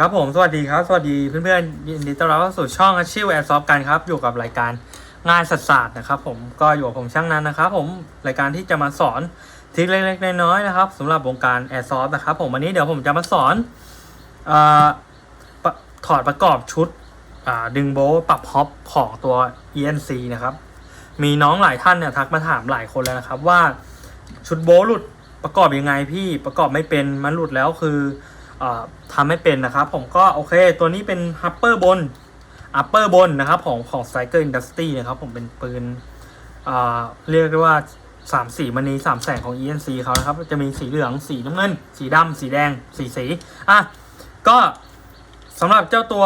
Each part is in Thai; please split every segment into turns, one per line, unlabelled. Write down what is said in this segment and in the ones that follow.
ครับผมสวัสดีครับ สวัสดีเพื่อนๆยินดีต้อนรับเข้าสู่ช่องอาชีพแอร์ซอฟกันครับ อยู่กับรายการงานศาสตร์นะครับ ผมก็อยู่กับผมช่างนั้นนะครับ ผมรายการที่จะมาสอนทริคเล็กๆน้อยๆนะครับสำหรับวงการแอร์ซอฟนะครับ ผมวันนี้เดี๋ยวผมจะมาสอนอถอดประกอบชุดดึงโบว์ปรับฮอปของตัว ENC นะครับ มีน้องหลายท่านเนี่ยทักมาถามหลายคนแล้วนะครับ ว่าชุดโบว์หลุดประกอบยังไงพี่ประกอบไม่เป็นมันหลุดแล้วคือ อาทำไม่เป็นนะครับผมก็โอเค ตัวนี้เป็นฮัปเปอร์บนอัปเปอร์บนนะครับของของ s ซเ c l e Industry นะครับผมเป็นปืนเรียกได้ว่าสามสีมณีสามแสงของ ENC เขานะครับ จะมีสีเหลืองสีน้ำเงิน สีดำสีแดง สีสีอะก็สำหรับเจ้าตัว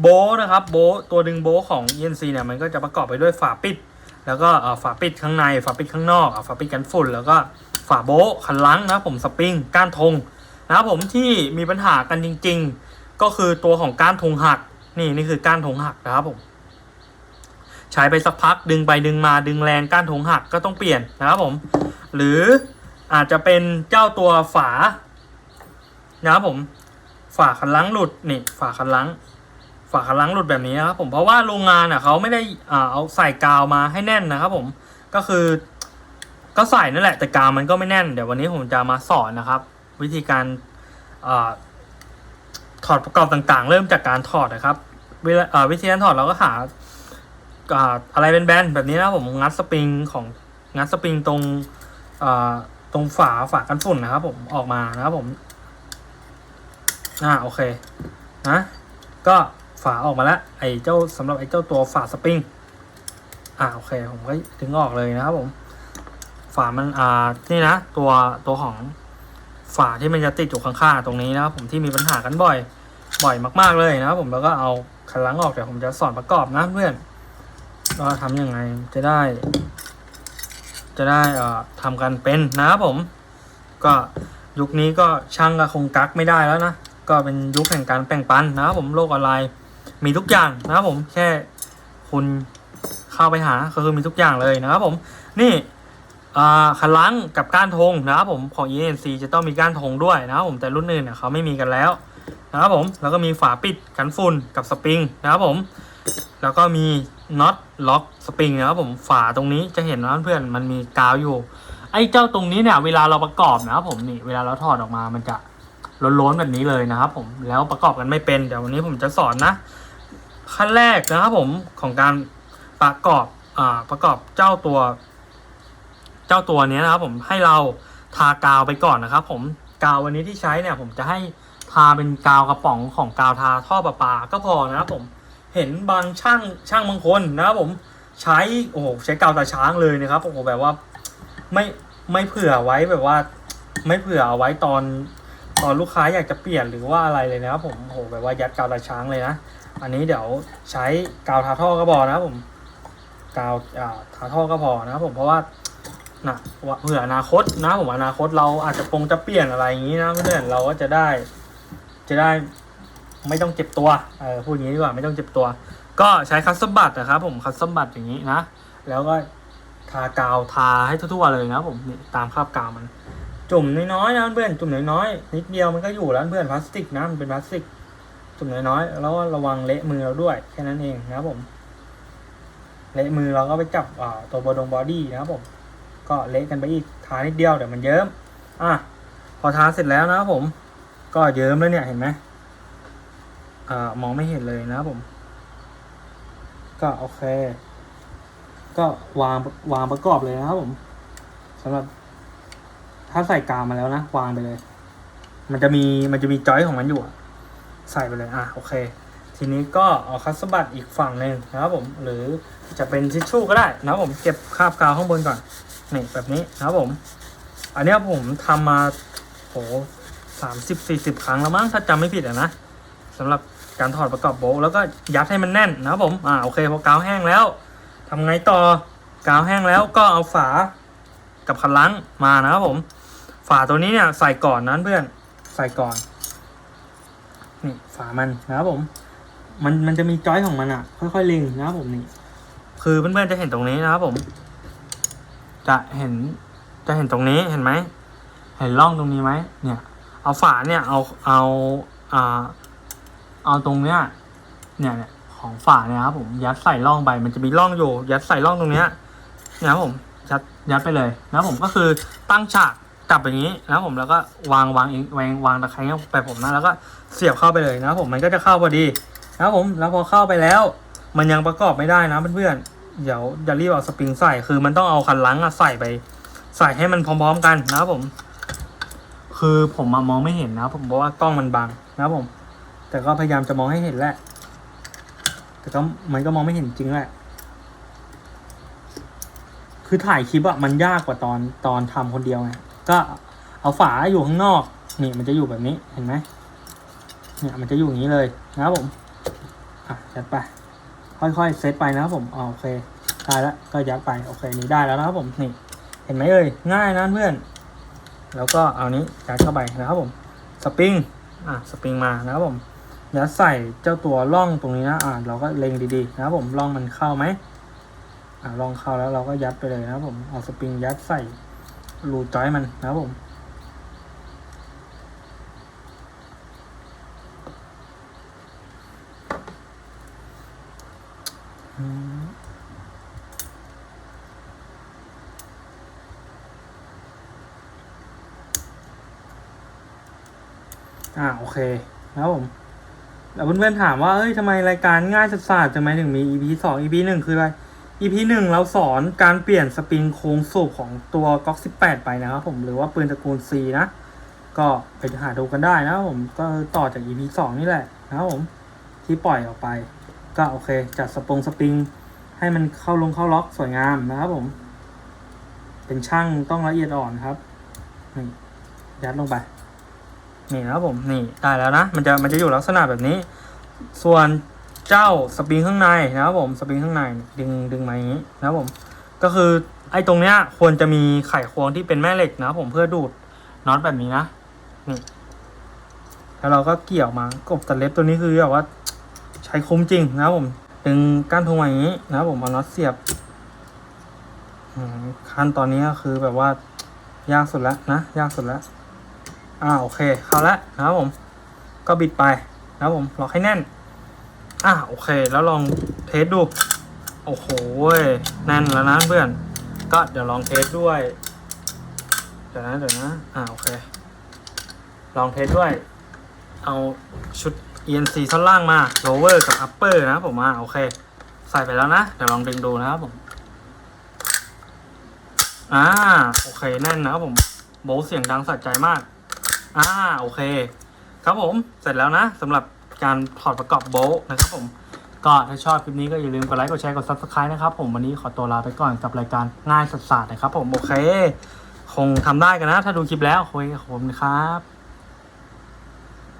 โบนะครับโบตัวดึงโบของ ENC เนี่ยมันก็จะประกอบไปด้วยฝาปิด แล้วก็ฝาปิดข้างใน ฝาปิดข้างนอกฝาปิดกันฝุ่น แล้วก็ฝาโบคันลังนะผมสปริงก้านธง นะครับผมที่มีปัญหากันจริง ๆ ก็คือตัวของก้านธงหัก นี่นี่คือก้านธงหักนะครับผมใช้ไปสักพักดึงไปดึงมาดึงแรงก้านธงหักก็ต้องเปลี่ยนนะครับผม หรืออาจจะเป็นเจ้าตัวฝานะครับผมฝาคันลังหลุดนี่ฝาคันลังฝาคันลังหลุดแบบนี้นะครับผมเพราะว่าโรงงานอะเขาไม่ได้อ่าเอาใส่กาวมาให้แน่นนะครับผมก็คือ ก็ใส่นั่นแหละแต่กาวมันก็ไม่แน่น เดี๋ยววันนี้ผมจะมาสอนนะครับ วิธีการ ถอดประกอบต่างๆ เริ่มจากการถอดนะครับวิธีการถอดเราก็หาอะไรเป็นแบนๆแบบนี้นะผมงัดสปริงของงัดสปริงตรงตรงฝาฝากันฝุ่นนะครับ ผมออกมานะครับผมอ่าโอเคนะก็ฝาออกมาแล้วไอ้เจ้าสำหรับไอ้เจ้าตัวฝาสปริงอ่าโอเคผมก็ถึงออกเลยนะครับผม ฝามันอ่านี่นะตัวตัวของ ฝาที่มันจะติดอยู่ข้างๆตรงนี้นะครับผมที่มีปัญหากันบ่อย บ่อยมากๆเลยนะครับผมแล้วก็เอาคันลังออกเดี๋ยวผมจะสอนประกอบนะเพื่อนว่าทำยังไงจะได้ จะได้อ่าทำกันเป็นนะครับผม ก็ยุคนี้ก็ช่างก็คงกักไม่ได้แล้วนะก็เป็นยุคแห่งการแบ่งปันนะครับผมโลกออนไลน์มีทุกอย่างนะครับผมแค่คุณเข้าไปหาก็คือมีทุกอย่างเลยนะครับผม นี่ คันลังกับก้านธงนะครับผมของ ENC จะต้องมีก้านธงด้วยนะครับผมแต่รุ่นอื่นเนี่ยเขาไม่มีกันแล้วนะครับผมแล้วก็มีฝาปิดกันฝุ่นกับสปริงนะครับผมแล้วก็มีน็อตล็อกสปริงนะครับผมฝาตรงนี้จะเห็นนะเพื่อนมันมีกาวอยู่ ไอ้เจ้าตรงนี้เนี่ยเวลาเราประกอบนะครับผมนี่เวลาเราถอดออกมามันจะล้นๆแบบนี้เลยนะครับผมแล้วประกอบกันไม่เป็นเดี๋ยววันนี้ผมจะสอนนะขั้นแรกนะครับผมของการประกอบอ่าประกอบเจ้าตัว เจ้าตัวนี้นะครับผมให้เราทากาวไปก่อนนะครับ ผมกาววันนี้ที่ใช้เนี่ย ผมจะให้ทาเป็นกาวกระป๋องของกาวทาท่อประปาก็พอนะครับผมเห็นบางช่างช่างบางคนนะครับผมใช้โอ้โหใช้กาวตาช้างเลยนะครับโอ้โหแบบว่าไม่ไม่เผื่อไว้แบบว่า ไม่เผื่อเอาไว้ตอนตอนลูกค้าอยากจะเปลี่ยนหรือว่าอะไรเลยนะครับผมโหแบบว่ายัดกาวตาช้างเลยนะอันนี้เดี๋ยวใช้กาวทาท่อก็พอนะครับผมกาวอ่าทาท่อก็พอนะครับผมเพราะว่า นะเผื่ออนาคตนะผมอนาคตเราอาจจะปงจะเปลี่ยนอะไรอย่างนี้นะเพื่อนเราก็จะได้ จะได้ไม่ต้องเจ็บตัวเออพูดอย่างนี้ดีกว่าไม่ต้องเจ็บตัว ก็ใช้คัสตอมบัตนะครับผมคัสตอมบัตอย่างนี้นะแล้วก็ทากาวทาให้ทั่วๆเลยนะผมนี่ตามคราบกาวมัน จุ่มน้อยๆนะเพื่อนจุ่มน้อยๆนิดเดียวมันก็อยู่แล้วเพื่อนพลาสติกนะมันเป็นพลาสติก จุ่มน้อยๆแล้วระวังเละมือเราด้วยแค่นั้นเองนะครับผมเละมือเราก็ไปจับตัวบอดงบอดี้นะครับผม ก็เละกันไปอีกทานิดเดียวเดี๋ยวมันเยิ้มอะพอทาเสร็จแล้วนะครับผม ก็เยิ้มแล้วเนี่ยเห็นไหมอ่ามองไม่เห็นเลยนะครับผม ก็โอเค ก็วางวางประกอบเลยนะครับผมสำหรับ ถ้าใส่กาวมาแล้วนะวางไปเลย มันจะมีมันจะมีจอยของมันอยู่อะใส่ไปเลยอะโอเค ทีนี้ก็เอาคัสบัตอีกฝั่งหนึ่งนะครับผม หรือจะเป็นทิชชู่ก็ได้นะครับผมเก็บคราบกาวข้างบนก่อน นี่แบบนี้นะครับผม อันนี้ผมทำมาโหสามสิบสี่สิบครั้งแล้วมั้งถ้าจำไม่ผิดอะนะสำหรับการถอดประกอบโบว์แล้วก็ยัดให้มันแน่นนะครับผมอ่าโอเคพอกาวแห้งแล้วทำไงต่อกาวแห้งแล้วก็เอาฝากับคันลังมานะครับผม ฝาตัวนี้เนี่ยใส่ก่อนนั้นเพื่อนใส่ก่อนนี่ฝามันนะครับผม มันมันจะมีจอยของมันอะ ค่อยๆเล็งนะครับผมนี่คือเพื่อนๆจะเห็นตรงนี้นะครับผม จะเห็นจะเห็นตรงนี้เห็นไหมเห็นร่องตรงนี้ไหมเนี่ย เอาฝาเนี่ยเอาเอาอ่าเอาตรงเนี้ยเนี่ยเนี่ยของฝาเนี่ยครับผมยัดใส่ร่องไปมันจะมีร่องอยู่ ยัดใส่ร่องตรงเนี้ยเนี่ยครับผมยัดยัดไปเลยนะผมก็คือตั้งฉากกลับอย่างนี้นะผมแล้วก็วางวางเองวางวางตะไคร้ไปผมนะแล้วก็เสียบเข้าไปเลยนะผมมันก็จะเข้าพอดีนะผมแล้วพอเข้าไปแล้ว มันยังประกอบไม่ได้นะเพื่อนๆ เดี๋ยวอย่ารีบเอาสปริงใส่คือมันต้องเอาคันลังอะใส่ไป ใส่ให้มันพร้อมๆกันนะครับผม คือผมมองไม่เห็นนะผมเพราะว่ากล้องมันบังนะครับผม แต่ก็พยายามจะมองให้เห็นแหละ แต่ก็มันก็มองไม่เห็นจริงแหละ คือถ่ายคลิปอะมันยากกว่าตอนตอนทำคนเดียวไงก็เอาฝาอยู่ข้างนอกนี่มันจะอยู่แบบนี้เห็นไหมเนี่ยมันจะอยู่อย่างนี้เลยนะครับผมอะยัดไป ค่อยๆเซตไปนะครับผมออโอเคได้แล้วก็ยัดไปโอเคนี่ได้แล้วนะครับผมนี่เห็นไหมเอ่ยง่ายนะเพื่อน แล้วก็เอานี้ยัดเข้าไปนะครับผมสปริงอะสปริงมานะครับผมเดี๋ยัดใส่เจ้าตัวร่องตรงนี้นะอ่าเราก็เล็งดีๆนะครับผมร่องมันเข้าไหมอ่าร่องเข้าแล้วเราก็ยัดไปเลยนะครับผมเอาสปริงยัดใส่รูจอยมันนะครับผม อ่าโอเคนะครับผมแล้วเพื่อนๆถามว่าเฮ้ยทำไมรายการง่ายสัสๆทำไมถึงมี EP สอง EP หนึ่งคืออะไร EP หนึ่งเราสอนการเปลี่ยนสปริงโค้งสูบของตัวก๊อก18ไปนะครับผมหรือว่าปืนตระกูล C นะ ก็ไปหาดูกันได้นะครับผมก็ต่อจาก EP สองนี่แหละนะครับผมที่ปล่อยออกไป ก็โอเค จัดสปงสปริง ให้มันเข้าลงเข้าล็อกสวยงามนะครับผม เป็นช่างต้องละเอียดอ่อนครับนี่ยัดลงไป นี่นะครับผมนี่ได้แล้วนะ มันจะมันจะอยู่ลักษณะแบบนี้ ส่วนเจ้าสปริงข้างในนะครับผมสปริงข้างในดึงดึงมาอย่างนี้นะครับผม ก็คือไอ้ตรงเนี้ยควรจะมีไขควงที่เป็นแม่เหล็กนะครับผมเพื่อดูดน็อตแบบนี้นะนี่แล้วเราก็เกี่ยวมากบตัดเล็บตัวนี้คือแบบว่า ช้คุ้มจริงนะครับผมดึงก้านทงมาอย่างนี้นะครับผมเอาน็อตเสียบขั้นตอนนี้ก็คือแบบว่ายากสุดแล้วนะ ยากสุดแล้วอ่าโอเคเข้าแล้วนะครับผม ก็บิดไปนะครับผมล็อกให้แน่นอ่าโอเค แล้วลองเทสดู โอ้โหแน่นแล้วนะเพื่อน ก็เดี๋ยวลองเทสด้วย เดี๋ยวนะเดี๋ยวนะอ่าโอเค ลองเทสด้วย เอาชุด ENC ท่อนล่างมา lower กับ upper นะผมอ่าโอเค ใส่ไปแล้วนะ เดี๋ยวลองดึงดูนะครับผม อ่า โอเค แน่นนะครับผม โบเสียงดังสะใจมาก อ่า โอเค ครับผม เสร็จแล้วนะสำหรับการถอดประกอบโบนะครับผม ก็ถ้าชอบคลิปนี้ก็อย่าลืมกดไลค์ กดแชร์ กด subscribe นะครับผม วันนี้ขอตัวลาไปก่อนกับรายการง่ายสัสๆนะครับผม โอเค คงทำได้กันนะ ถ้าดูคลิปแล้วโอเคขอบคุณครับ